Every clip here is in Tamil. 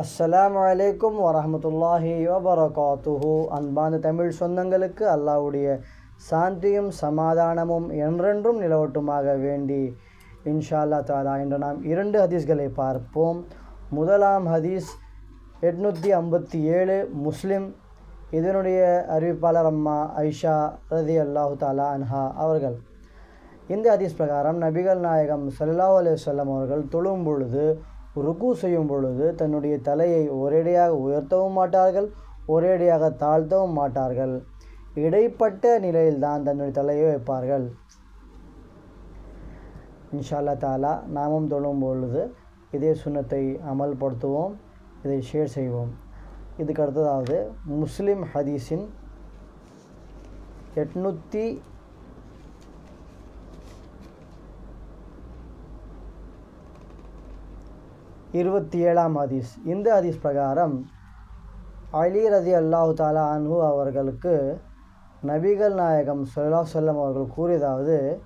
அஸ்ஸலாமு அலைக்கும் வரமத்துல்லாஹி வபரகாத்துஹு. அன்பான தமிழ் சொந்தங்களுக்கு அல்லாஹ்வுடைய சாந்தியும் சமாதானமும் என்றென்றும் நிலவட்டுமாக வேண்டி இன்ஷா அல்லா தாலா. இன்று நாம் இரண்டு ஹதீஸ்களை பார்ப்போம். முதலாம் ஹதீஸ் எட்நூற்றி ஐம்பத்தி ஏழு முஸ்லிம் இதனுடைய அறிவிப்பாளர் அம்மா ஐஷா ரதி அல்லாஹு தாலா அன்ஹா அவர்கள். இந்த ஹதீஸ் பிரகாரம் நபிகள் நாயகம் சல்லாஹ் அலுவலம் அவர்கள் தொழும் பொழுது ருக்கு செய்யும் பொழுது தன்னுடைய தலையை ஒரேடியாக உயர்த்தவும் மாட்டார்கள் ஒரேடியாக தாழ்த்தவும் மாட்டார்கள். இடைப்பட்ட நிலையில்தான் தன்னுடைய தலையை வைப்பார்கள். இன்ஷால்லா தாலா நாமும் தொழும் பொழுது இதே சுண்ணத்தை அமல்படுத்துவோம் இதை ஷேர் செய்வோம். இதுக்கு அடுத்ததாவது முஸ்லீம் ஹதீஸின் எட்நூற்றி இருபத்தி ஏழாம் ஹதீஸ். இந்த ஹதீஸ் பிரகாரம் அலி ரதி அல்லாஹு தாலா அன்ஹு அவர்களுக்கு நபிகள் நாயகம் சொல்லா சொல்லம் அவர்கள் கூறியதாவது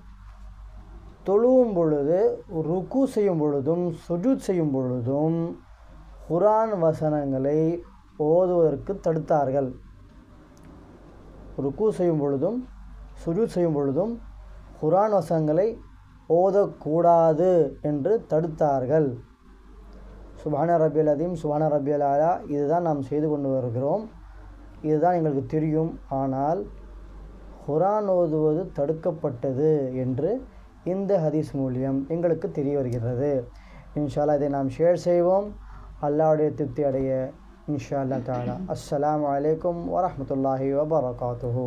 தொழுவும் பொழுது ருக்கு செய்யும் பொழுதும் சுஜூத் செய்யும் பொழுதும் குரான் வசனங்களை ஓதுவதற்கு தடுத்தார்கள். ருக்கு செய்யும் பொழுதும் சுஜூத் செய்யும் பொழுதும் குரான் வசனங்களை ஓதக்கூடாது என்று தடுத்தார்கள். சுபான ரபியல் அதீம் சுபான ரபியல் ஆலா இதுதான் நாம் செய்து கொண்டு வருகிறோம். இதுதான் எங்களுக்கு தெரியும். ஆனால் குரான் ஓதுவது தடுக்கப்பட்டது என்று இந்த ஹதீஸ் மூலியம் எங்களுக்கு தெரிய வருகிறது. இன்ஷால்லா இதை நாம் ஷேர் செய்வோம். அல்லாவுடைய திருப்தி அடைய இன்ஷா அல்லா தாலா அஸ்லாம் அலைக்கும் வரமத்துல்லாஹி வபரகாத்துஹு.